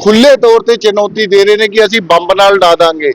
ਖੁੱਲੇ ਤੌਰ ਤੇ ਚੁਣੌਤੀ ਦੇ ਰਹੇ ਨੇ ਕਿ ਅਸੀਂ ਬੰਬ ਨਾਲ ਡਾ ਦਾਂਗੇ।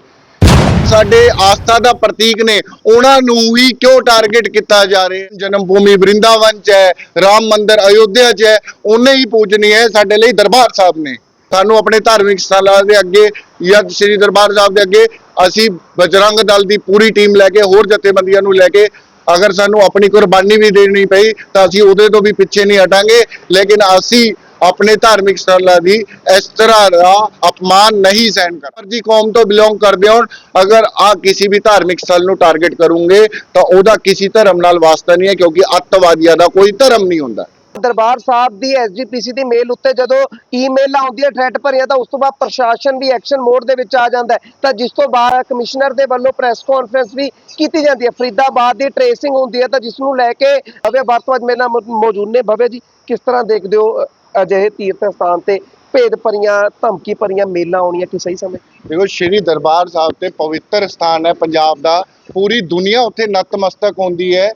ਸਾਡੇ ਆਸਥਾ ਦਾ ਪ੍ਰਤੀਕ ਨੇ, ਉਹਨਾਂ ਨੂੰ ਹੀ ਕਿਉਂ ਟਾਰਗੇਟ ਕੀਤਾ ਜਾ ਰਿਹਾ? ਜਨਮ ਭੂਮੀ ਬ੍ਰਿੰਦਾਵਨ ਚ ਹੈ, ਰਾਮ ਮੰਦਿਰ ਅਯੋਧਿਆ ਚ ਹੈ, ਉਹਨੇ ਹੀ ਪੂਜਨੀ ਹੈ ਸਾਡੇ ਲਈ ਦਰਬਾਰ ਸਾਹਿਬ ਨੇ। ਸਾਨੂੰ ਆਪਣੇ ਧਾਰਮਿਕ ਸਥਾਨਾਂ ਦੇ ਅੱਗੇ ਜਾਂ ਸ੍ਰੀ ਦਰਬਾਰ ਸਾਹਿਬ ਦੇ ਅੱਗੇ ਅਸੀਂ ਬਜਰੰਗ ਦਲ ਦੀ ਪੂਰੀ ਟੀਮ ਲੈ ਕੇ, ਹੋਰ ਜਥੇਬੰਦੀਆਂ ਨੂੰ ਲੈ ਕੇ ਅਗਰ ਸਾਨੂੰ ਆਪਣੀ ਕੁਰਬਾਨੀ ਵੀ ਦੇਣੀ ਪਈ, ਤਾਂ ਅਸੀਂ ਉਹਦੇ ਤੋਂ ਵੀ ਪਿੱਛੇ ਨਹੀਂ ਹਟਾਂਗੇ। ਲੇਕਿਨ ਅਸੀਂ ਆਪਣੇ ਧਾਰਮਿਕ ਸਥਲਾਂ ਦੀ ਇਸ ਤਰ੍ਹਾਂ ਦਾ ਅਪਮਾਨ ਨਹੀਂ ਸਹਿਣ ਕਰ ਜੀ ਕੌਮ ਤੋਂ ਬਿਲੋਂਗ ਕਰਦੇ ਹੋਣ, ਅਗਰ ਆ ਕਿਸੇ ਵੀ ਧਾਰਮਿਕ ਸਥਲ ਨੂੰ ਟਾਰਗੇਟ ਕਰੂੰਗੇ, ਤਾਂ ਉਹਦਾ ਕਿਸੇ ਧਰਮ ਨਾਲ ਵਾਸਤਾ ਨਹੀਂ ਹੈ, ਕਿਉਂਕਿ ਅੱਤਵਾਦੀਆਂ ਦਾ ਕੋਈ ਧਰਮ ਨਹੀਂ ਹੁੰਦਾ। ਦਰਬਾਰ ਸਾਹਿਬ ਦੀ ਐਸਜੀਪੀਸੀ ਦੀ ਮੇਲ ਉੱਤੇ ਜਦੋਂ ਈਮੇਲ ਆਉਂਦੀ ਹੈ ਥ੍ਰੈਟ ਭਰੀਆਂ, ਤਾਂ ਉਸ ਤੋਂ ਬਾਅਦ ਪ੍ਰਸ਼ਾਸਨ ਵੀ ਐਕਸ਼ਨ ਮੋਡ ਦੇ ਵਿੱਚ ਆ ਜਾਂਦਾ ਤਾਂ ਜਿਸ ਤੋਂ ਬਾਅਦ ਕਮਿਸ਼ਨਰ ਦੇ ਵੱਲੋਂ ਪ੍ਰੈਸ ਕਾਨਫਰੰਸ ਵੀ ਕੀਤੀ ਜਾਂਦੀ ਹੈ। ਫਰੀਦਾਬਾਦ ਦੀ ਟ੍ਰੇਸਿੰਗ ਹੁੰਦੀ ਹੈ, ਤਾਂ ਜਿਸ ਨੂੰ ਲੈ ਕੇ ਭਵਯ ਵਰਤਵਾਜ ਮੇਰੇ ਮੌਜੂਦ ਨੇ। ਭਵਯ ਜੀ, ਕਿਸ ਤਰ੍ਹਾਂ ਦੇਖਦੇ ਹੋ ਅਜਿਹੇ ਤੀਰਥ ਸਥਾਨ ਤੇ ਭੇਦ ਭਰੀਆਂ, ਧਮਕੀ ਭਰੀਆਂ ਮੇਲਾਂ ਆਉਣੀਆਂ ਕਿ ਸਹੀ ਸਮੇਂ? ਦੇਖੋ, ਸ਼੍ਰੀ ਦਰਬਾਰ ਸਾਹਿਬ ਤੇ ਪਵਿੱਤਰ ਸਥਾਨ ਹੈ ਪੰਜਾਬ ਦਾ। ਪੂਰੀ ਦੁਨੀਆ ਉੱਥੇ ਨਤਮਸਤਕ ਹੁੰਦੀ ਹੈ।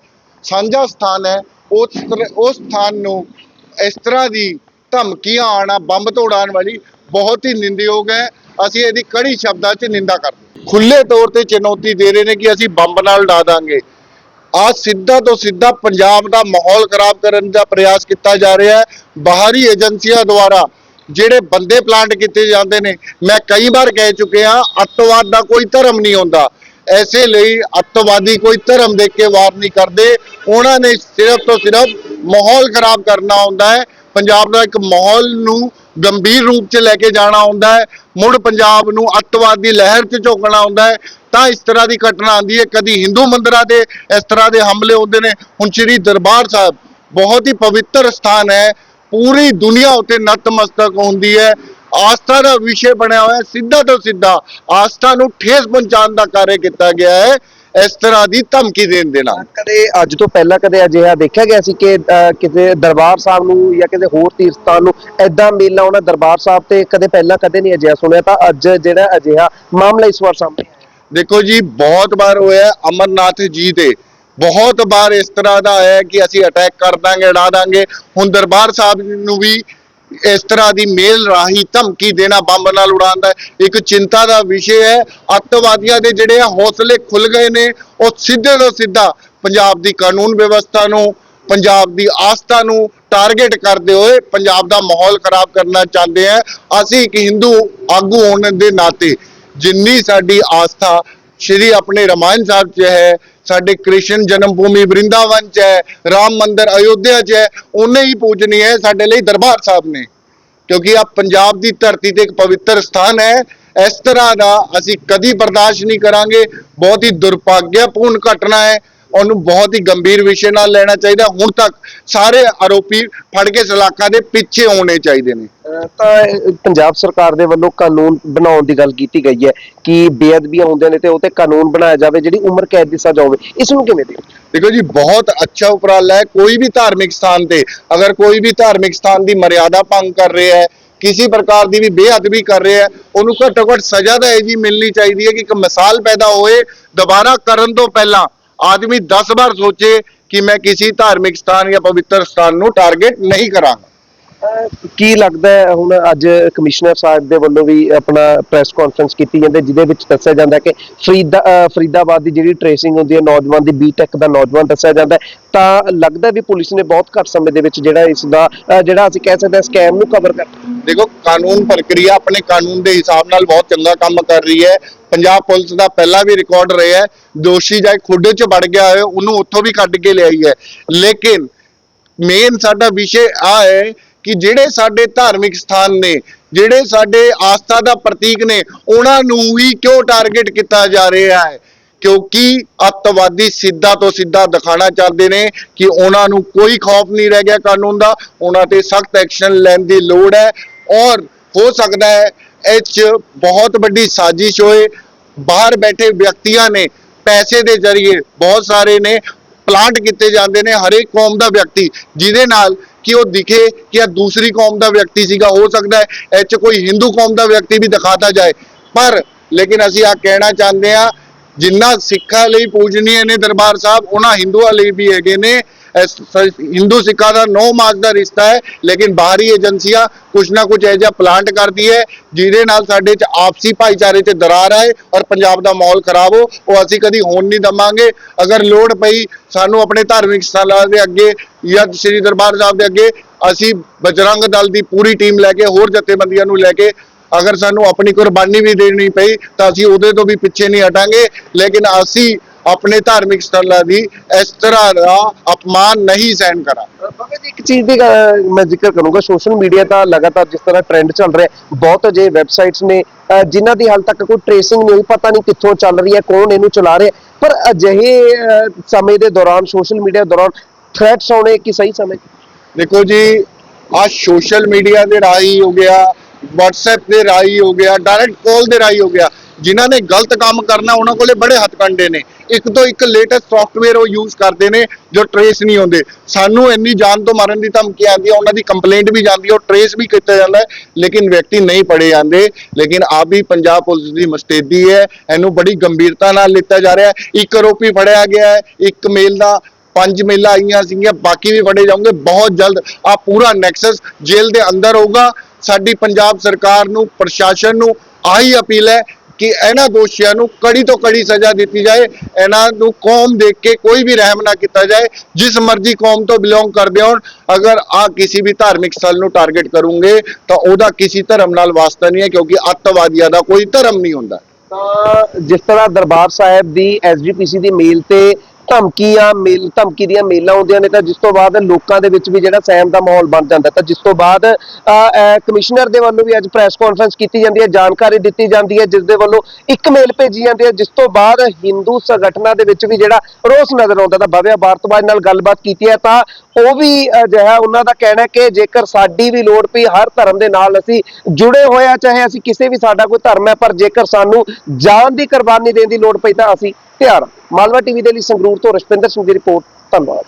ਸਾਂਝਾ ਸਥਾਨ ਹੈ। ਉਸ ਉਸ ਸਥਾਨ ਨੂੰ ਇਸ ਤਰ੍ਹਾਂ ਦੀ ਧਮਕੀਆਂ ਆਣਾ ਬੰਬ ਤੋੜਾਉਣ ਵਾਲੀ ਬਹੁਤ ਹੀ ਨਿੰਦਯੋਗ ਹੈ। ਅਸੀਂ ਇਹਦੀ ਕੜੀ ਸ਼ਬਦਾਂ 'ਚ ਨਿੰਦਾ ਕਰਦੇ ਖੁੱਲੇ ਤੌਰ ਤੇ ਚੁਣੌਤੀ ਦੇ ਰਹੇ ਨੇ ਕਿ ਅਸੀਂ ਬੰਬ ਨਾਲ ਡਾ ਦਾਂਗੇ। ਆ ਸਿੱਧਾ ਤੋਂ ਸਿੱਧਾ ਪੰਜਾਬ ਦਾ ਮਾਹੌਲ ਖਰਾਬ ਕਰਨ ਦਾ ਪ੍ਰਯਾਸ ਕੀਤਾ ਜਾ ਰਿਹਾ ਹੈ। ਬਾਹਰੀ ਏਜੰਸੀਆਂ ਦੁਆਰਾ ਜਿਹੜੇ ਬੰਦੇ ਪਲਾਂਟ ਕੀਤੇ ਜਾਂਦੇ ਨੇ, ਮੈਂ ਕਈ ਵਾਰ ਕਹਿ ਚੁੱਕਿਆ ਅੱਤਵਾਦ ਦਾ ਕੋਈ ਧਰਮ ਨਹੀਂ ਹੁੰਦਾ। ਐਸੇ ਲਈ ਅੱਤਵਾਦੀ ਕੋਈ ਧਰਮ ਦੇਖ ਕੇ ਵਾਰ ਨਹੀਂ ਕਰਦੇ। ਉਹਨਾਂ ਨੇ ਸਿਰਫ ਤੋਂ ਸਿਰਫ ਮਾਹੌਲ ਖਰਾਬ ਕਰਨਾ ਹੁੰਦਾ ਹੈ। ਪੰਜਾਬ ਦਾ ਇੱਕ ਮਾਹੌਲ ਨੂੰ ਗੰਭੀਰ ਰੂਪ 'ਚ ਲੈ ਕੇ ਜਾਣਾ ਹੁੰਦਾ ਹੈ। ਮੁੜ ਪੰਜਾਬ ਨੂੰ ਅੱਤਵਾਦੀ ਲਹਿਰ 'ਚ ਝੋਕਣਾ ਹੁੰਦਾ ਹੈ। ਤਾਂ ਇਸ ਤਰ੍ਹਾਂ ਦੀ ਘਟਨਾ ਆਉਂਦੀ ਹੈ। ਕਦੀ ਹਿੰਦੂ ਮੰਦਿਰਾਂ ਦੇ ਇਸ ਤਰ੍ਹਾਂ ਦੇ ਹਮਲੇ ਹੁੰਦੇ ਨੇ। ਹੁਣ ਸ੍ਰੀ ਦਰਬਾਰ ਸਾਹਿਬ ਬਹੁਤ ਹੀ ਪਵਿੱਤਰ ਸਥਾਨ ਹੈ। ਪੂਰੀ ਦੁਨੀਆ ਉੱਤੇ ਨਤਮਸਤਕ ਹੁੰਦੀ ਹੈ। ਆਸਥਾ ਦਾ ਵਿਸ਼ੇ ਬਣਿਆ ਹੋਇਆ ਸਿੱਧਾ ਤੋਂ ਸਿੱਧਾ ਆਸਥਾ ਨੂੰ ਠੇਸ ਪਹੁੰਚਾਉਣ ਦਾ ਕਾਰਜ ਕੀਤਾ ਗਿਆ ਹੈ। ਇਸ ਤਰ੍ਹਾਂ ਦੀ ਧਮਕੀ ਦੇਣ ਦੇ ਨਾਲ। ਕਦੇ ਅੱਜ ਤੋਂ ਪਹਿਲਾਂ ਕਦੇ ਅਜਿਹਾ ਦੇਖਿਆ ਗਿਆ ਸੀ ਕਿ ਅ, ਕਿਤੇ ਦਰਬਾਰ ਸਾਹਿਬ ਨੂੰ ਜਾਂ ਕਿਤੇ ਹੋਰ ਤੀਰਥ ਸਥਾਨ ਨੂੰ ਐਦਾਂ ਮੇਲਾ ਉਹਨਾਂ ਦਰਬਾਰ ਸਾਹਿਬ ਤੇ ਕਦੇ ਪਹਿਲਾਂ ਕਦੇ ਨਹੀਂ ਅਜਿਹਾ ਸੁਣਿਆ? ਤਾਂ ਅੱਜ ਜਿਹੜਾ ਅਜਿਹਾ ਮਾਮਲਾ ਇਸ ਵਾਰ ਸਾਹਮਣੇ ਦੇਖੋ ਜੀ, ਬਹੁਤ ਵਾਰ ਹੋਇਆ ਹੈ ਅਮਰਨਾਥ ਜੀ ਦੇ। ਬਹੁਤ ਵਾਰ ਇਸ ਤਰ੍ਹਾਂ ਦਾ ਆਇਆ ਕਿ ਅਸੀਂ ਅਟੈਕ ਕਰ ਦਾਂਗੇ ਉਡਾ ਦਾਂਗੇ। ਹੁਣ ਦਰਬਾਰ ਸਾਹਿਬ ਨੂੰ ਵੀ ਇਸ ਤਰ੍ਹਾਂ ਦੀ ਮੇਲ ਰਾਹੀਂ ਧਮਕੀ ਦੇਣਾ ਬੰਬ ਨਾਲ ਉਡਾਉਣ ਦਾ ਇੱਕ ਚਿੰਤਾ ਦਾ ਵਿਸ਼ੇ ਹੈ। ਅੱਤਵਾਦੀਆਂ ਦੇ ਜਿਹੜੇ ਹੌਸਲੇ ਖੁੱਲ ਗਏ ਨੇ, ਉਹ ਸਿੱਧੇ ਤੋਂ ਸਿੱਧਾ ਪੰਜਾਬ ਦੀ ਕਾਨੂੰਨ ਵਿਵਸਥਾ ਨੂੰ, ਪੰਜਾਬ ਦੀ ਆਸਥਾ ਨੂੰ ਟਾਰਗੇਟ ਕਰਦੇ ਹੋਏ ਪੰਜਾਬ ਦਾ ਮਾਹੌਲ ਖਰਾਬ ਕਰਨਾ ਚਾਹੁੰਦੇ ਆ। ਅਸੀਂ ਇੱਕ ਹਿੰਦੂ ਆਗੂ ਹੋਣ ਦੇ ਨਾਤੇ ਜਿੰਨੀ ਸਾਡੀ ਆਸਥਾ ਸ਼੍ਰੀ ਆਪਣੇ ਰਮਾਇਣ ਸਾਹਿਬ 'ਚ ਹੈ, ਸਾਡੇ ਕ੍ਰਿਸ਼ਨ ਜਨਮ ਭੂਮੀ ਬ੍ਰਿੰਦਾਵਨ 'ਚ ਹੈ, ਰਾਮ ਮੰਦਿਰ ਅਯੋਧਿਆ 'ਚ ਹੈ, ਉਹਨੇ ਹੀ ਪੂਜਨੀ ਹੈ ਸਾਡੇ ਲਈ ਦਰਬਾਰ ਸਾਹਿਬ ਨੇ। ਕਿਉਂਕਿ ਆ ਪੰਜਾਬ ਦੀ ਧਰਤੀ ਤੇ ਇੱਕ ਪਵਿੱਤਰ ਸਥਾਨ ਹੈ, ਇਸ ਤਰ੍ਹਾਂ ਦਾ ਅਸੀਂ ਕਦੀ ਬਰਦਾਸ਼ਤ ਨਹੀਂ ਕਰਾਂਗੇ। ਬਹੁਤ ਹੀ ਦੁਰਭਾਗਿਆਪੂਰਨ ਘਟਨਾ ਹੈ। ਉਹਨੂੰ ਬਹੁਤ ਹੀ ਗੰਭੀਰ ਵਿਸ਼ੇ ਨਾਲ ਲੈਣਾ ਚਾਹੀਦਾ। ਹੁਣ ਤੱਕ ਸਾਰੇ ਆਰੋਪੀ ਫੜ ਕੇ ਸਲਾਖਾਂ ਦੇ ਪਿੱਛੇ ਹੋਣੇ ਚਾਹੀਦੇ ਨੇ। ਤਾਂ ਪੰਜਾਬ ਸਰਕਾਰ ਦੇ ਵੱਲੋਂ ਕਾਨੂੰਨ ਬਣਾਉਣ ਦੀ ਗੱਲ ਕੀਤੀ ਗਈ ਹੈ ਕਿ ਬੇਅਦਬੀਆਂ ਹੁੰਦੀਆਂ ਨੇ ਤੇ ਉਹ ਤੇ ਕਾਨੂੰਨ ਬਣਾਇਆ ਜਾਵੇ ਜਿਹੜੀ ਉਮਰ ਕੈਦ ਦੀ ਸਜ਼ਾ ਹੋਵੇ। ਇਸ ਨੂੰ ਕਿਵੇਂ ਦੇਖੋ ਦੇਖੋ ਜੀ ਬਹੁਤ ਅੱਛਾ ਉਪਰਾਲਾ ਹੈ। ਕੋਈ ਵੀ ਧਾਰਮਿਕ ਸਥਾਨ ਤੇ ਅਗਰ ਕੋਈ ਵੀ ਧਾਰਮਿਕ ਸਥਾਨ ਦੀ ਮਰਿਆਦਾ ਭੰਗ ਕਰ ਰਿਹਾ ਹੈ ਕਿਸੇ ਪ੍ਰਕਾਰ ਦੀ ਵੀ ਬੇਅਦਬੀ ਕਰ ਰਿਹਾ ਹੈ ਉਹਨੂੰ ਘੱਟੋ ਘੱਟ ਸਜ਼ਾ ਤਾਂ ਇਹ ਜੀ ਮਿਲਣੀ ਚਾਹੀਦੀ ਹੈ ਕਿ ਇੱਕ ਮਿਸਾਲ ਪੈਦਾ ਹੋਏ ਦੁਬਾਰਾ ਕਰਨ ਤੋਂ ਪਹਿਲਾਂ ਆਦਮੀ 10 ਵਾਰ ਸੋਚੇ ਕਿ ਮੈਂ ਕਿਸੇ ਧਾਰਮਿਕ ਸਥਾਨ ਜਾਂ ਪਵਿੱਤਰ ਸਥਾਨ ਨੂੰ ਟਾਰਗੇਟ ਨਹੀਂ ਕਰਾਂਗਾ। ਕੀ ਲੱਗਦਾ ਹੈ, ਹੁਣ ਅੱਜ ਕਮਿਸ਼ਨਰ ਸਾਹਿਬ ਦੇ ਵੱਲੋਂ ਵੀ ਆਪਣਾ ਪ੍ਰੈਸ ਕਾਨਫਰੰਸ ਕੀਤੀ ਜਾਂਦੀ ਹੈ, ਜਿਹਦੇ ਵਿੱਚ ਦੱਸਿਆ ਜਾਂਦਾ ਕਿ ਫਰੀਦਾ ਫਰੀਦਾਬਾਦ ਦੀ ਜਿਹੜੀ ਟ੍ਰੇਸਿੰਗ ਹੁੰਦੀ ਹੈ, ਨੌਜਵਾਨ ਦੀ ਬੀਟੈਕ ਦਾ ਨੌਜਵਾਨ ਦੱਸਿਆ ਜਾਂਦਾ ਤਾਂ ਲੱਗਦਾ ਵੀ ਪੁਲਿਸ ਨੇ ਬਹੁਤ ਘੱਟ ਸਮੇਂ ਦੇ ਵਿੱਚ ਜਿਹੜਾ ਇਸ ਦਾ ਜਿਹੜਾ ਅਸੀਂ ਕਹਿ ਸਕਦੇ ਹਾਂ ਸਕੈਮ ਨੂੰ ਕਵਰ ਕਰ ਦੇਖੋ, ਕਾਨੂੰਨ ਪ੍ਰਕਿਰਿਆ ਆਪਣੇ ਕਾਨੂੰਨ ਦੇ ਹਿਸਾਬ ਨਾਲ ਬਹੁਤ ਚੰਗਾ ਕੰਮ ਕਰ ਰਹੀ ਹੈ। ਪੰਜਾਬ ਪੁਲਿਸ ਦਾ ਪਹਿਲਾਂ ਵੀ ਰਿਕਾਰਡ ਰਿਹਾ ਹੈ। ਦੋਸ਼ੀ ਜਾਇ ਖੁੱਡੇ 'ਚ ਵੜ ਗਿਆ ਹੋਇਆ, ਉਹਨੂੰ ਉੱਥੋਂ ਵੀ ਕੱਢ ਕੇ ਲਿਆਈ ਹੈ। ਲੇਕਿਨ ਮੇਨ ਸਾਡਾ ਵਿਸ਼ੇ ਆ ਹੈ ਕਿ ਜਿਹੜੇ ਸਾਡੇ ਧਾਰਮਿਕ ਸਥਾਨ ਨੇ, ਜਿਹੜੇ ਸਾਡੇ ਆਸਥਾ ਦਾ ਪ੍ਰਤੀਕ ਨੇ, ਉਹਨਾਂ ਨੂੰ ਹੀ ਕਿਉਂ ਟਾਰਗੇਟ ਕੀਤਾ ਜਾ ਰਿਹਾ ਹੈ? ਕਿਉਂਕਿ ਅੱਤਵਾਦੀ ਸਿੱਧਾ ਤੋਂ ਸਿੱਧਾ ਦਿਖਾਣਾ ਚਾਹੁੰਦੇ ਨੇ ਕਿ ਉਹਨਾਂ ਨੂੰ ਕੋਈ ਖੌਫ ਨਹੀਂ ਰਹਿ ਗਿਆ ਕਾਨੂੰਨ ਦਾ, ਉਹਨਾਂ ਤੇ ਸਖਤ ਐਕਸ਼ਨ ਲੈਣ ਦੀ ਲੋੜ ਹੈ ਔਰ ਹੋ ਸਕਦਾ ਹੈ ਇਹ 'ਚ ਬਹੁਤ ਵੱਡੀ ਸਾਜ਼ਿਸ਼ ਹੋਏ, ਬਾਹਰ ਬੈਠੇ ਵਿਅਕਤੀਆਂ ਨੇ ਪੈਸੇ ਦੇ ਜ਼ਰੀਏ ਬਹੁਤ ਸਾਰੇ ਨੇ ਪਲਾਂਟ ਕੀਤੇ ਜਾਂਦੇ ਨੇ ਹਰੇਕ ਕੌਮ ਦਾ ਵਿਅਕਤੀ, ਜਿਹਦੇ ਨਾਲ ਕਿ ਉਹ ਦਿਖੇ ਕਿ ਇਹ ਦੂਸਰੀ ਕੌਮ ਦਾ ਵਿਅਕਤੀ ਸੀਗਾ, ਹੋ ਸਕਦਾ ਹੈ ਇਹ 'ਚ ਕੋਈ ਹਿੰਦੂ ਕੌਮ ਦਾ ਵਿਅਕਤੀ ਵੀ ਦਿਖਾਤਾ ਜਾਏ। ਪਰ ਲੇਕਿਨ ਅਸੀਂ ਆ ਕਹਿਣਾ ਚਾਹੁੰਦੇ ਆ ਜਿੰਨਾ ਸਿੱਖਾਂ ਲਈ ਪੂਜਨੀਏ ਨੇ ਦਰਬਾਰ ਸਾਹਿਬ ਉਹਨਾਂ ਹਿੰਦੂਆਂ ਲਈ ਵੀ ਹੈਗੇ ਨੇ। ਇਸ ਸ- ਹਿੰਦੂ ਸਿੱਖਾਂ ਦਾ ਨੌ ਮਾਰਚ ਦਾ ਰਿਸ਼ਤਾ ਹੈ, ਲੇਕਿਨ ਬਾਹਰੀ ਏਜੰਸੀਆਂ ਕੁਛ ਨਾ ਕੁਛ ਇਹੋ ਜਿਹਾ ਪਲਾਂਟ ਕਰਦੀ ਹੈ, ਜਿਹਦੇ ਨਾਲ ਸਾਡੇ ਚ ਆਪਸੀ ਭਾਈਚਾਰੇ 'ਚ ਦਰਾਰ ਆਏ ਔਰ ਪੰਜਾਬ ਦਾ ਮਾਹੌਲ ਖਰਾਬ ਹੋ, ਉਹ ਅਸੀਂ ਕਦੀ ਹੋਣ ਨਹੀਂ ਦਵਾਂਗੇ। ਅਗਰ ਲੋੜ ਪਈ ਸਾਨੂੰ ਆਪਣੇ ਧਾਰਮਿਕ ਸਥਾਨਾਂ ਦੇ ਅੱਗੇ ਜਾਂ ਸ੍ਰੀ ਦਰਬਾਰ ਸਾਹਿਬ ਦੇ ਅੱਗੇ ਅਸੀਂ ਬਜਰੰਗ ਦਲ ਦੀ ਪੂਰੀ ਟੀਮ ਲੈ ਕੇ, ਹੋਰ ਜਥੇਬੰਦੀਆਂ ਨੂੰ ਲੈ ਕੇ ਅਗਰ ਸਾਨੂੰ ਆਪਣੀ ਕੁਰਬਾਨੀ ਵੀ ਦੇਣੀ ਪਈ, ਤਾਂ ਅਸੀਂ ਉਹਦੇ ਤੋਂ ਵੀ ਪਿੱਛੇ ਨਹੀਂ ਹਟਾਂਗੇ। ਲੇਕਿਨ ਅਸੀਂ ਆਪਣੇ ਧਾਰਮਿਕ ਸਥਲਾਂ ਦੀ ਇਸ ਤਰ੍ਹਾਂ ਦਾ ਅਪਮਾਨ ਨਹੀਂ ਸਹਿਣ ਬਾਬਾ ਜੀ ਇੱਕ ਚੀਜ਼ ਦੀ ਮੈਂ ਜ਼ਿਕਰ ਕਰੂੰਗਾ ਸੋਸ਼ਲ ਮੀਡੀਆ ਤਾਂ ਲਗਾਤਾਰ ਜਿਸ ਤਰ੍ਹਾਂ ਟ੍ਰੈਂਡ ਚੱਲ ਰਿਹਾ ਬਹੁਤ ਅਜਿਹੇ ਵੈਬਸਾਈਟਸ ਨੇ ਜਿਨ੍ਹਾਂ ਦੀ ਹਾਲ ਤੱਕ ਕੋਈ ਟ੍ਰੇਸਿੰਗ ਨਹੀਂ ਹੋਈ ਪਤਾ ਨਹੀਂ ਕਿੱਥੋਂ ਚੱਲ ਰਹੀ ਹੈ ਕੌਣ ਇਹਨੂੰ ਚਲਾ ਰਿਹਾ। ਪਰ ਅਜਿਹੇ ਸਮੇਂ ਦੇ ਦੌਰਾਨ ਸੋਸ਼ਲ ਮੀਡੀਆ ਦੌਰਾਨ ਥ੍ਰੈਟਸ ਆਉਣੇ ਕੀ ਸਹੀ ਸਮੇਂ? ਦੇਖੋ ਜੀ ਆ ਸੋਸ਼ਲ ਮੀਡੀਆ ਦੇ ਰਾਹੀਂ ਹੋ ਗਿਆ WhatsApp ਦੇ ਰਾਹੀਂ ਹੋ ਗਿਆ ਡਾਇਰੈਕਟ ਕਾਲ ਦੇ ਰਾਹੀਂ ਹੋ ਗਿਆ। ਜਿਨ੍ਹਾਂ ਨੇ ਗਲਤ ਕੰਮ ਕਰਨਾ ਉਹਨਾਂ ਕੋਲੇ ਬੜੇ ਹੱਥਕੰਡੇ ਨੇ। ਇੱਕ ਤੋਂ ਇੱਕ ਲੇਟੈਸਟ ਸੌਫਟਵੇਅਰ ਉਹ ਯੂਜ਼ ਕਰਦੇ ਨੇ ਜੋ ਟਰੇਸ ਨਹੀਂ ਹੁੰਦੇ। ਸਾਨੂੰ ਇੰਨੀ ਜਾਨ ਤੋਂ ਮਾਰਨ ਦੀ ਧਮਕੀ ਆਉਂਦੀ ਹੈ ਉਹਨਾਂ ਦੀ ਕੰਪਲੇਂਟ ਵੀ ਜਾਂਦੀ ਹੈ ਉਹ ਟਰੇਸ ਵੀ ਕੀਤਾ ਜਾਂਦਾ ਹੈ, ਲੇਕਿਨ ਵਿਅਕਤੀ ਨਹੀਂ ਪੜੇ ਜਾਂਦੇ। ਲੇਕਿਨ ਆ ਵੀ ਪੰਜਾਬ ਪੁਲਿਸ ਦੀ ਮਸਤੇਦੀ ਹੈ, ਇਹਨੂੰ ਬੜੀ ਗੰਭੀਰਤਾ ਨਾਲ ਲਿੱਤਾ ਜਾ ਰਿਹਾ ਹੈ। ਇੱਕ ਆਰੋਪੀ ਫੜਿਆ ਗਿਆ ਹੈ, ਇੱਕ ਮੇਲ ਦਾ ਪੰਜ ਮੇਲਾ ਆਈਆਂ ਸੀਗੀਆਂ, ਬਾਕੀ ਵੀ ਫੜੇ ਜਾਣਗੇ ਬਹੁਤ ਜਲਦ ਆ ਪੂਰਾ ਨੈਕਸਸ ਜੇਲ੍ਹ ਦੇ ਅੰਦਰ ਹੋਊਗਾ। ਸਾਡੀ ਪੰਜਾਬ ਸਰਕਾਰ ਨੂੰ, ਪ੍ਰਸ਼ਾਸਨ ਨੂੰ ਆਹੀ ਅਪੀਲ ਹੈ ਕਿ ਇਹਨਾਂ ਦੋਸ਼ੀਆਂ ਨੂੰ ਕੜੀ ਤੋਂ ਕੜੀ ਸਜ਼ਾ ਦਿੱਤੀ ਜਾਏ, ਇਹਨਾਂ ਨੂੰ ਕੌਮ ਦੇਖ ਕੇ ਕੋਈ ਵੀ ਰਹਿਮ ਨਾ ਕੀਤਾ ਜਾਏ, ਜਿਸ ਮਰਜ਼ੀ ਕੌਮ ਤੋਂ ਬਿਲੋਂਗ ਕਰਦੇ ਹੋਣ। ਅਗਰ ਆ ਕਿਸੇ ਵੀ ਧਾਰਮਿਕ ਸਥਲ ਨੂੰ ਟਾਰਗੇਟ ਕਰੂੰਗੇ, ਤਾਂ ਉਹਦਾ ਕਿਸੇ ਧਰਮ ਨਾਲ ਵਾਸਤਾ ਨਹੀਂ ਹੈ, ਕਿਉਂਕਿ ਅੱਤਵਾਦੀਆਂ ਦਾ ਕੋਈ ਧਰਮ ਨਹੀਂ ਹੁੰਦਾ। ਤਾਂ ਜਿਸ ਤਰ੍ਹਾਂ ਦਰਬਾਰ ਸਾਹਿਬ ਦੀ ਐਸਜੀਪੀਸੀ ਦੀ ਮੇਲ ਤੇ ਧਮਕੀਆਂ ਮੇਲ ਧਮਕੀ ਦੀਆਂ ਮੇਲਾਂ ਆਉਂਦੀਆਂ ਨੇ ਤਾਂ ਜਿਸ ਤੋਂ ਬਾਅਦ ਲੋਕਾਂ ਦੇ ਵਿੱਚ ਵੀ ਜਿਹੜਾ ਸਹਿਮ ਦਾ ਮਾਹੌਲ ਬਣ ਜਾਂਦਾ ਤਾਂ ਜਿਸ ਤੋਂ ਬਾਅਦ ਕਮਿਸ਼ਨਰ ਦੇ ਵੱਲੋਂ ਵੀ ਅੱਜ ਪ੍ਰੈਸ ਕਾਨਫਰੰਸ ਕੀਤੀ ਜਾਂਦੀ ਹੈ ਜਾਣਕਾਰੀ ਦਿੱਤੀ ਜਾਂਦੀ ਹੈ ਜਿਸ ਦੇ ਵੱਲੋਂ ਇੱਕ ਮੇਲ ਭੇਜੀ ਜਾਂਦੀ ਹੈ ਜਿਸ ਤੋਂ ਬਾਅਦ ਹਿੰਦੂ ਸੰਗਠਨਾਂ ਦੇ ਵਿੱਚ ਵੀ ਜਿਹੜਾ ਰੋਸ ਨਜ਼ਰ ਆਉਂਦਾ ਤਾਂ ਭਵਿਆ ਭਾਰਤਵਾਜ ਨਾਲ ਗੱਲਬਾਤ ਕੀਤੀ ਹੈ ਤਾਂ ਉਹ ਵੀ ਅ, ਉਹਨਾਂ ਦਾ ਕਹਿਣਾ ਹੈ ਕਿ ਜੇਕਰ ਸਾਡੀ ਵੀ ਲੋੜ ਪਈ ਹਰ ਧਰਮ ਦੇ ਨਾਲ ਅਸੀਂ ਜੁੜੇ ਹੋਏ ਆ ਚਾਹੇ ਅਸੀਂ ਕਿਸੇ ਵੀ ਸਾਡਾ ਕੋਈ ਧਰਮ ਹੈ ਪਰ ਜੇਕਰ ਸਾਨੂੰ ਜਾਨ ਦੀ ਕੁਰਬਾਨੀ ਦੇਣ ਦੀ ਲੋੜ ਪਈ ਤਾਂ ਅਸੀਂ ਤਿਆਰ ਹਾਂ। ਮਾਲਵਾ ਟੀਵੀ ਦੇ ਲਈ ਸੰਗਰੂਰ ਤੋਂ ਰਸ਼ਪਿੰਦਰ ਸਿੰਘ ਦੀ ਰਿਪੋਰਟ ਧੰਨਵਾਦ।